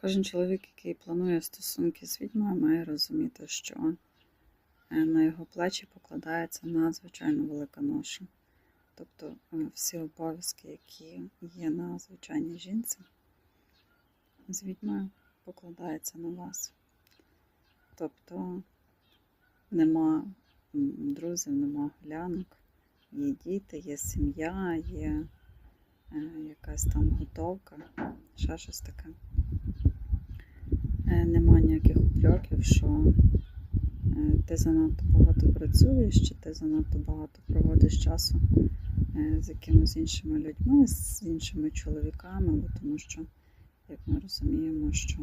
Кожен чоловік, який планує стосунки з відьмою, має розуміти, що е, на його плечі покладається надзвичайно велика ноша. Тобто е, всі обов'язки, які є на звичайній жінці, з відьмою покладаються на вас. Тобто нема друзів, нема глянок, є діти, є сім'я, є е, якась там готовка, ще щось таке. Е, Нема упреків, що е, ти занадто багато працюєш, чи ти занадто багато проводиш часу е, з якимись іншими людьми, з іншими чоловіками, бо тому що, як ми розуміємо, що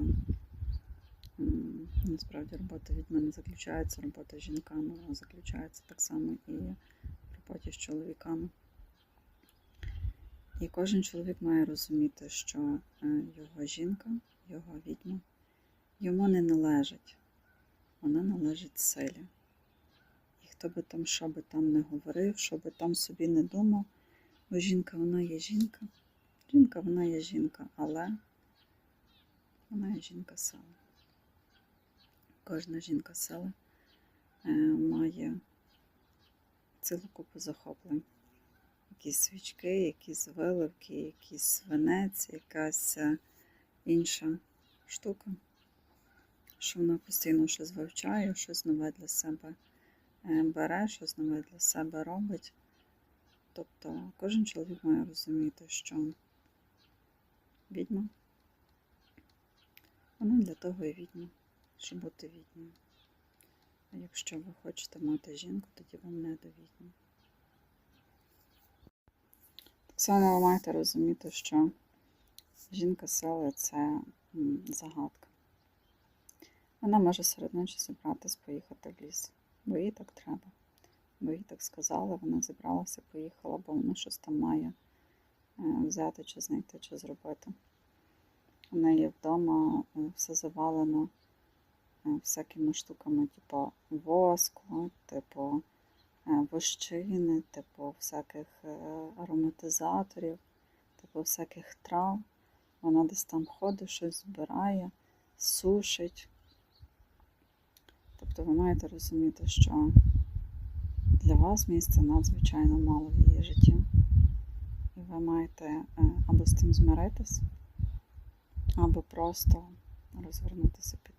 насправді робота відьми не заключається, робота з жінками заключається так само і в роботі з чоловіками. І кожен чоловік має розуміти, що е, його жінка, його відьма йому не належить. Вона належить силі. І хто би там, що би там не говорив, що би там собі не думав, бо жінка вона є жінка. Жінка вона є жінка, але вона є жінка сила. Кожна жінка сила е, має цілу купу захоплень. Якісь свічки, якісь виливки, якийсь свинець, якась е, інша штука що вона постійно щось вивчає, щось нове для себе е, бере, щось нове для себе робить. Тобто кожен чоловік має розуміти, що відьма, вона для того і відьма, щоб бути відьмою. А якщо ви хочете мати жінку, тоді вам не до відьми. Так само ви маєте розуміти, що жінка сили це загадка. Вона може серед ночі зібратись, поїхати в ліс, бо їй так треба. Бо їй так сказали, вона зібралася, поїхала, бо вона щось там має е, взяти, чи знайти, чи зробити. У неї вдома е, все завалено е, всякими штуками, типу воску, типу вощини, типу всяких ароматизаторів, типу всяких трав. Вона десь там ходить, щось збирає, сушить. Тобто ви маєте розуміти, що для вас місця надзвичайно мало в її житті. І ви маєте е, або з тим змиритись, або просто розвернутися під